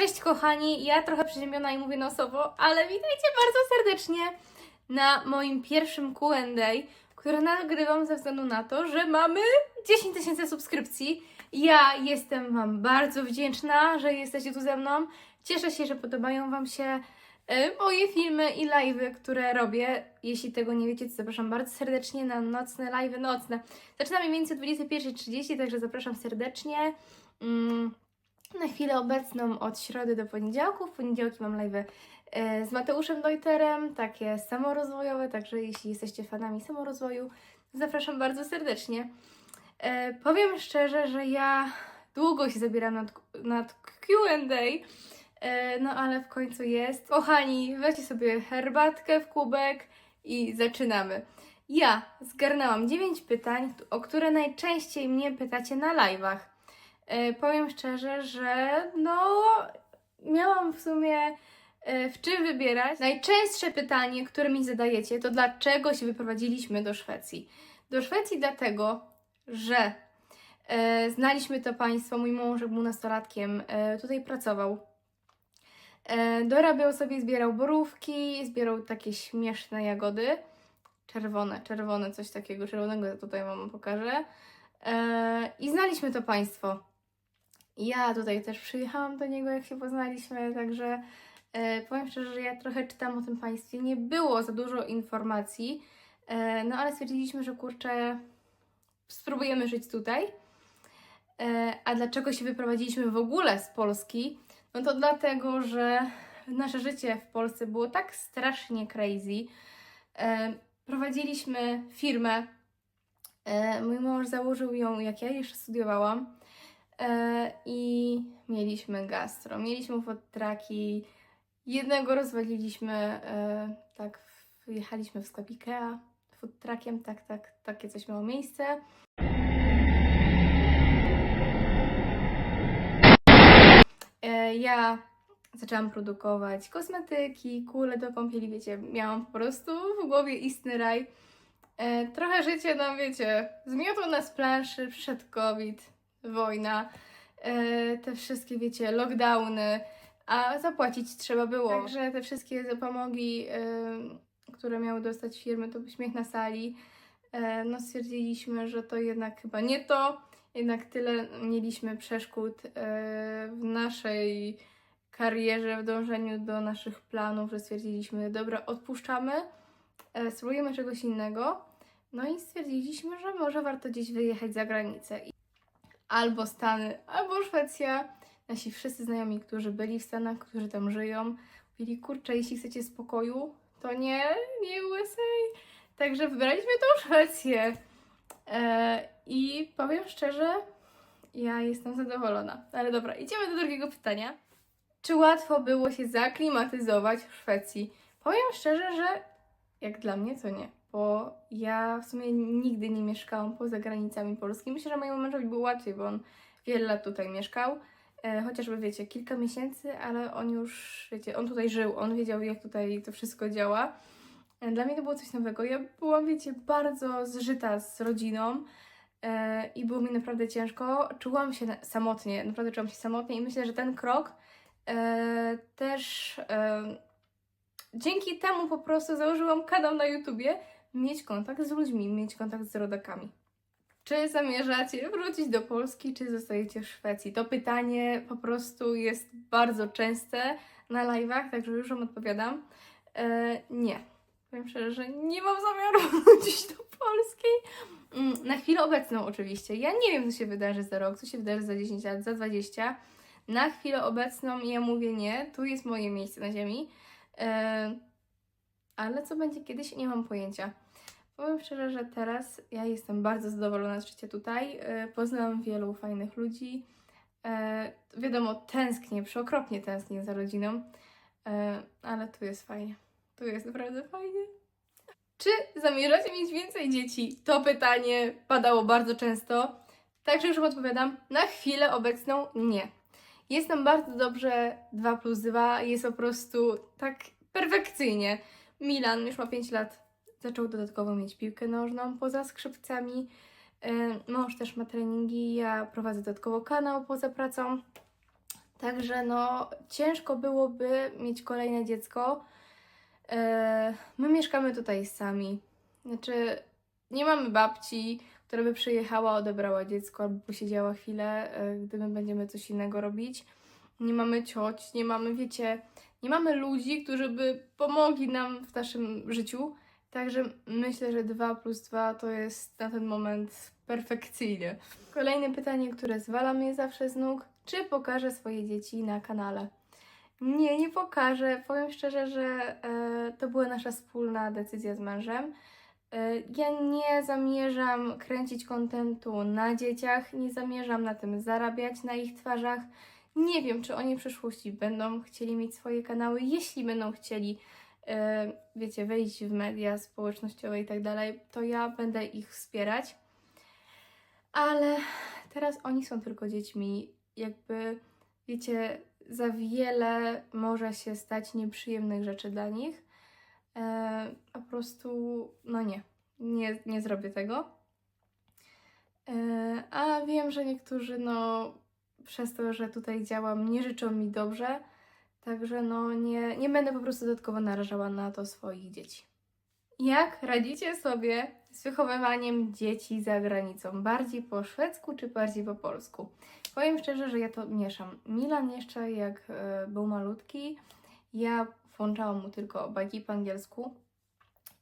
Cześć kochani, ja trochę przeziębiona i mówię nosowo, ale witajcie bardzo serdecznie na moim pierwszym Q&A, które nagrywam ze względu na to, że mamy 10 tysięcy subskrypcji. Ja jestem Wam bardzo wdzięczna, że jesteście tu ze mną. Cieszę się, że podobają Wam się e, moje filmy i live'y, które robię. Jeśli tego nie wiecie, to zapraszam bardzo serdecznie na nocne live'y nocne. Zaczynamy mniej więcej o 21.30, także zapraszam serdecznie. Na chwilę obecną od środy do poniedziałku. W poniedziałki mam live e, z Mateuszem Dojterem, takie samorozwojowe, także jeśli jesteście fanami samorozwoju, zapraszam bardzo serdecznie. E, powiem szczerze, że ja długo się zabieram nad, nad Q&A, e, no ale w końcu jest. Kochani, weźcie sobie herbatkę w kubek i zaczynamy. Ja zgarnęłam 9 pytań, o które najczęściej mnie pytacie na live'ach. E, powiem szczerze, że no miałam w sumie e, w czym wybierać. Najczęstsze pytanie, które mi zadajecie, to dlaczego się wyprowadziliśmy do Szwecji? Do Szwecji dlatego, że e, znaliśmy to państwo, mój mąż był nastolatkiem, e, tutaj pracował. E, dorabiał sobie, zbierał borówki, zbierał takie śmieszne jagody. Czerwone, czerwone, coś takiego czerwonego tutaj Wam pokażę. E, I znaliśmy to państwo. Ja tutaj też przyjechałam do niego, jak się poznaliśmy, także e, powiem szczerze, że ja trochę czytam o tym państwie. Nie było za dużo informacji, e, no ale stwierdziliśmy, że kurczę, spróbujemy żyć tutaj. E, a dlaczego się wyprowadziliśmy w ogóle z Polski? No to dlatego, że nasze życie w Polsce było tak strasznie crazy. E, prowadziliśmy firmę. E, mój mąż założył ją, jak ja jeszcze studiowałam. E, mieliśmy gastro, mieliśmy food. Jednego rozwaliliśmy, e, tak, jechaliśmy w sklep Ikea food tak, tak, takie coś miało miejsce. E, Ja zaczęłam produkować kosmetyki, kule do kąpieli, wiecie, miałam po prostu w głowie istny raj. E, Trochę życie nam, wiecie, zmiotło nas planszy, przyszedł COVID, wojna, te wszystkie, wiecie, lockdowny, a zapłacić trzeba było. Także te wszystkie zapomogi, e, które miały dostać firmy, to śmiech na sali. E, No stwierdziliśmy, że to jednak chyba nie to. Jednak tyle mieliśmy przeszkód e, w naszej karierze, w dążeniu do naszych planów, że stwierdziliśmy, dobra, odpuszczamy, e, spróbujemy czegoś innego. No i stwierdziliśmy, że może warto gdzieś wyjechać za granicę. Albo Stany, albo Szwecja. Nasi wszyscy znajomi, którzy byli w Stanach, którzy tam żyją, mówili, kurczę, jeśli chcecie spokoju, to nie, nie USA. Także wybraliśmy tą Szwecję. E, I powiem szczerze, ja jestem zadowolona. Ale dobra, idziemy do drugiego pytania. Czy łatwo było się zaklimatyzować w Szwecji? Powiem szczerze, że jak dla mnie to nie, bo ja w sumie nigdy nie mieszkałam poza granicami Polski. Myślę, że mojemu mężowi było łatwiej, bo on wiele lat tutaj mieszkał. E, chociażby wiecie, kilka miesięcy, ale on już, wiecie, on tutaj żył, on wiedział, jak tutaj to wszystko działa. E, Dla mnie to było coś nowego. Ja byłam, wiecie, bardzo zżyta z rodziną e, i było mi naprawdę ciężko. Czułam się samotnie, naprawdę czułam się samotnie i myślę, że ten krok e, też e, dzięki temu po prostu założyłam kanał na YouTubie, mieć kontakt z ludźmi, mieć kontakt z rodakami. Czy zamierzacie wrócić do Polski, czy zostajecie w Szwecji? To pytanie po prostu jest bardzo częste na live'ach, także już Wam odpowiadam. E, nie. Powiem szczerze, że nie mam zamiaru wrócić do Polski. Mm, Na chwilę obecną oczywiście. Ja nie wiem, co się wydarzy za rok, co się wydarzy za 10 lat, za 20. Na chwilę obecną ja mówię nie, tu jest moje miejsce na ziemi. E, ale co będzie kiedyś, nie mam pojęcia. Powiem szczerze, że teraz ja jestem bardzo zadowolona z życia tutaj. E, Poznałam wielu fajnych ludzi. E, wiadomo, tęsknię, przeokropnie tęsknię za rodziną, e, ale tu jest fajnie. Tu jest naprawdę fajnie. Czy zamierzacie mieć więcej dzieci? To pytanie padało bardzo często. Także już odpowiadam. Na chwilę obecną nie. Jest nam bardzo dobrze 2 plus 2. Jest po prostu tak perfekcyjnie. Milan już ma 5 lat. Zaczął dodatkowo mieć piłkę nożną poza skrzypcami. Yy, Mąż też ma treningi. Ja prowadzę dodatkowo kanał poza pracą. Także no, ciężko byłoby mieć kolejne dziecko. E, My mieszkamy tutaj sami. Znaczy, nie mamy babci, która by przyjechała, odebrała dziecko albo posiedziała chwilę, e, gdy my będziemy coś innego robić. Nie mamy cioć, nie mamy, wiecie, nie mamy ludzi, którzy by pomogli nam w naszym życiu. Także myślę, że 2 plus 2 to jest na ten moment perfekcyjnie. Kolejne pytanie, które zwala mnie zawsze z nóg. Czy pokażę swoje dzieci na kanale? Nie, nie pokażę. Powiem szczerze, że e, to była nasza wspólna decyzja z mężem. E, ja nie zamierzam kręcić kontentu na dzieciach, nie zamierzam na tym zarabiać na ich twarzach. Nie wiem, czy oni w przyszłości będą chcieli mieć swoje kanały. Jeśli będą chcieli, e, wiecie, wejść w media społecznościowe i tak dalej, to ja będę ich wspierać. Ale teraz oni są tylko dziećmi. Jakby, wiecie, za wiele może się stać nieprzyjemnych rzeczy dla nich. E, po prostu, no nie, nie, nie zrobię tego. E, a wiem, że niektórzy, no, przez to, że tutaj działam, nie życzą mi dobrze. Także, no, nie, nie będę po prostu dodatkowo narażała na to swoich dzieci. Jak radzicie sobie z wychowywaniem dzieci za granicą? Bardziej po szwedzku czy bardziej po polsku? Powiem szczerze, że ja to mieszam. Milan jeszcze jak e, był malutki, ja włączałam mu tylko bajki po angielsku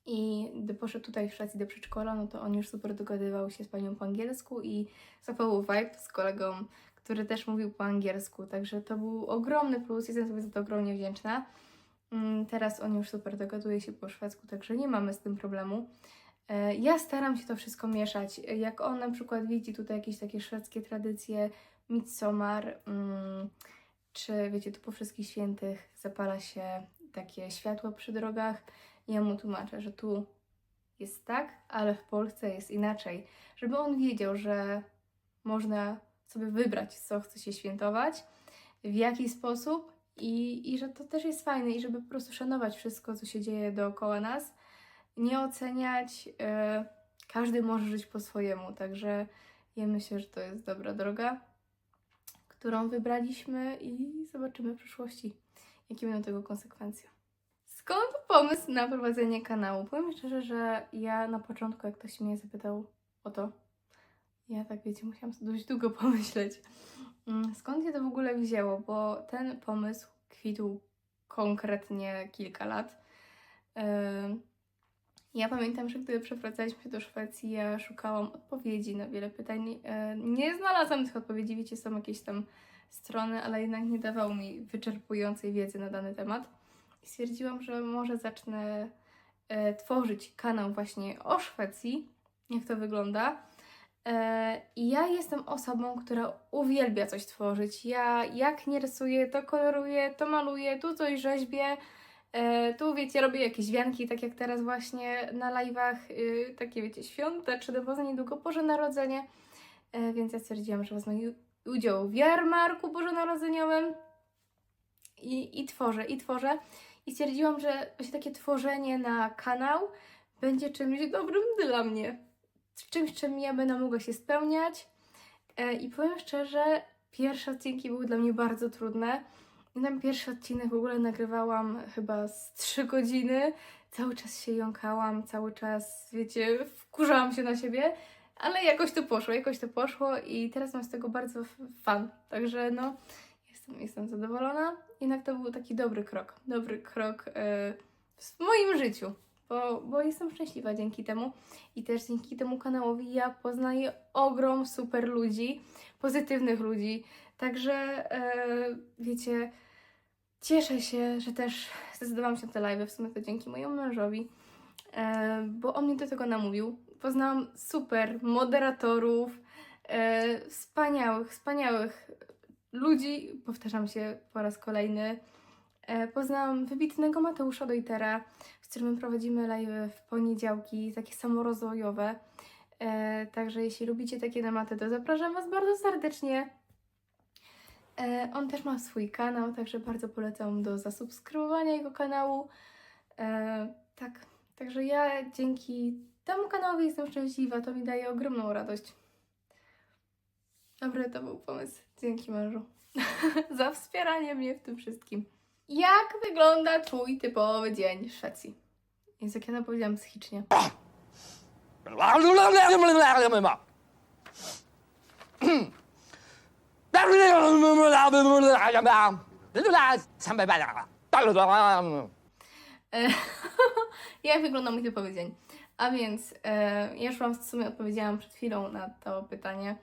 i gdy poszedł tutaj w Szwecji do przedszkola, no to on już super dogadywał się z panią po angielsku i złapał vibe z kolegą, który też mówił po angielsku, także to był ogromny plus, jestem sobie za to ogromnie wdzięczna. Mm, Teraz on już super dogaduje się po szwedzku, także nie mamy z tym problemu. E, Ja staram się to wszystko mieszać. Jak on na przykład widzi tutaj jakieś takie szwedzkie tradycje, Midsommar, mm, czy wiecie, tu po wszystkich świętych zapala się takie światła przy drogach. Ja mu tłumaczę, że tu jest tak, ale w Polsce jest inaczej. Żeby on wiedział, że można sobie wybrać, co chce się świętować, w jaki sposób i, i że to też jest fajne i żeby po prostu szanować wszystko, co się dzieje dookoła nas, nie oceniać. e, każdy może żyć po swojemu, także ja myślę, że to jest dobra droga, którą wybraliśmy i zobaczymy w przyszłości, jakie będą tego konsekwencje. Skąd pomysł na prowadzenie kanału? Powiem szczerze, że ja na początku, jak ktoś mnie zapytał o to, ja tak wiecie, musiałam dość długo pomyśleć. Mm, Skąd się to w ogóle wzięło? Bo ten pomysł kwitł konkretnie kilka lat. Ja pamiętam, że gdy przeprowadzaliśmy się do Szwecji, ja szukałam odpowiedzi na wiele pytań. E, Nie znalazłam tych odpowiedzi, wiecie, są jakieś tam strony, ale jednak nie dawał mi wyczerpującej wiedzy na dany temat. I stwierdziłam, że może zacznę e, tworzyć kanał właśnie o Szwecji, jak to wygląda. E, ja jestem osobą, która uwielbia coś tworzyć. Ja jak nie rysuję, to koloruję, to maluję, tu coś rzeźbię. E, tu wiecie, robię jakieś wianki, tak jak teraz właśnie na live'ach, y, takie wiecie, świąteczne, bo za niedługo Boże Narodzenie. E, więc ja stwierdziłam, że wezmę udział w jarmarku bożonarodzeniowym i, i tworzę, i tworzę. I stwierdziłam, że właśnie takie tworzenie na kanał będzie czymś dobrym dla mnie. Czymś, czym ja będę mogła się spełniać. E, I powiem szczerze, pierwsze odcinki były dla mnie bardzo trudne. I ten pierwszy odcinek w ogóle nagrywałam chyba z 3 godziny. Cały czas się jąkałam, cały czas, wiecie, wkurzałam się na siebie, ale jakoś to poszło, jakoś to poszło i teraz mam z tego bardzo fan. Także no, jestem, jestem zadowolona. Jednak to był taki dobry krok, dobry krok e, w moim życiu, bo, bo jestem szczęśliwa dzięki temu i też dzięki temu kanałowi ja poznaję ogrom super ludzi, pozytywnych ludzi. Także e, wiecie, cieszę się, że też zdecydowałam się na te live, w sumie to dzięki mojemu mężowi, e, bo on mnie do tego namówił. Poznałam super moderatorów, e, wspaniałych, wspaniałych ludzi, powtarzam się po raz kolejny. E, poznałam wybitnego Mateusza Dojtera, z którym prowadzimy live w poniedziałki, takie samorozwojowe. E, także jeśli lubicie takie tematy, to zapraszam Was bardzo serdecznie. E, on też ma swój kanał, także bardzo polecam do zasubskrybowania jego kanału. Tak, także ja dzięki temu kanałowi jestem szczęśliwa, to mi daje ogromną radość. Dobry to był pomysł. Dzięki mężu. za wspieranie mnie w tym wszystkim. Jak wygląda Twój typowy dzień w Szwecji? Jest jak ja to powiedziałam psychicznie. Jak wygląda mój typowy dzień? A więc, e, ja już Wam w sumie odpowiedziałam przed chwilą na to pytanie.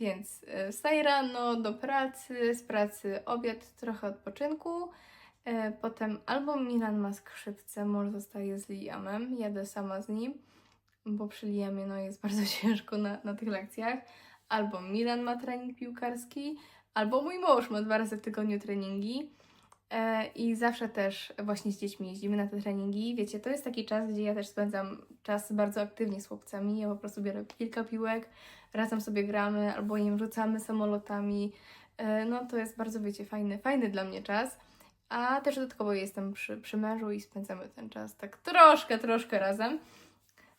Więc e, wstaję rano do pracy, z pracy obiad, trochę odpoczynku. E, potem albo Milan ma skrzypce, może zostaje z Liamem, jadę sama z nim, bo przy Liamie no, jest bardzo ciężko na, na tych lekcjach. Albo Milan ma trening piłkarski, albo mój mąż ma dwa razy w tygodniu treningi. E, I zawsze też właśnie z dziećmi jeździmy na te treningi. Wiecie, to jest taki czas, gdzie ja też spędzam czas bardzo aktywnie z chłopcami. Ja po prostu biorę kilka piłek, razem sobie gramy albo im rzucamy samolotami. E, No to jest bardzo, wiecie, fajny, fajny dla mnie czas. A też dodatkowo jestem przy, przy mężu i spędzamy ten czas tak troszkę, troszkę razem.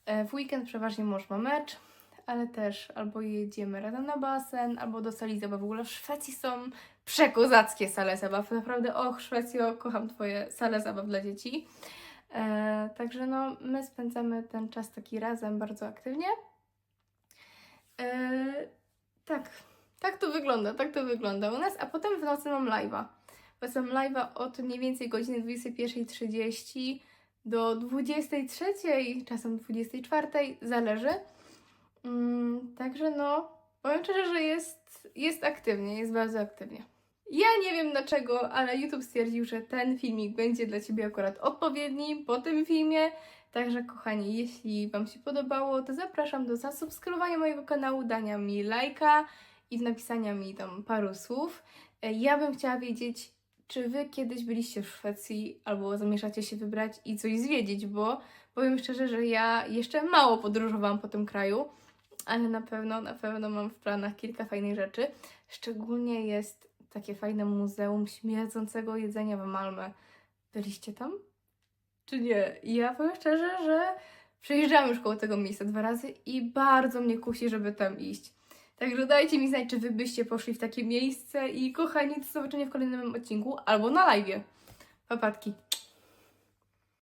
E, W weekend przeważnie mąż ma mecz, ale też albo jedziemy razem na basen, albo do sali zabaw. W ogóle w Szwecji są przekozackie sale zabaw. Naprawdę, och, Szwecjo, kocham Twoje sale zabaw dla dzieci. E, także no, my spędzamy ten czas taki razem bardzo aktywnie. E, tak, tak to wygląda, tak to wygląda u nas. A potem w nocy mam live'a. Potem live'a od mniej więcej godziny 21.30 do 23.00, czasem 24.00, zależy. Mm, także no, powiem szczerze, że jest, jest aktywnie, jest bardzo aktywnie. Ja nie wiem dlaczego, ale YouTube stwierdził, że ten filmik będzie dla Ciebie akurat odpowiedni po tym filmie. Także kochani, jeśli Wam się podobało, to zapraszam do zasubskrybowania mojego kanału, dania mi lajka i napisania mi tam paru słów. E, Ja bym chciała wiedzieć, czy Wy kiedyś byliście w Szwecji albo zamierzacie się wybrać i coś zwiedzić, bo powiem szczerze, że ja jeszcze mało podróżowałam po tym kraju, ale na pewno, na pewno mam w planach kilka fajnych rzeczy. Szczególnie jest takie fajne muzeum śmierdzącego jedzenia w Malmę. Byliście tam? Czy nie? Ja powiem szczerze, że przejeżdżałam już koło tego miejsca dwa razy i bardzo mnie kusi, żeby tam iść. Także dajcie mi znać, czy wy byście poszli w takie miejsce i kochani, do zobaczenia w kolejnym odcinku albo na live. Papatki.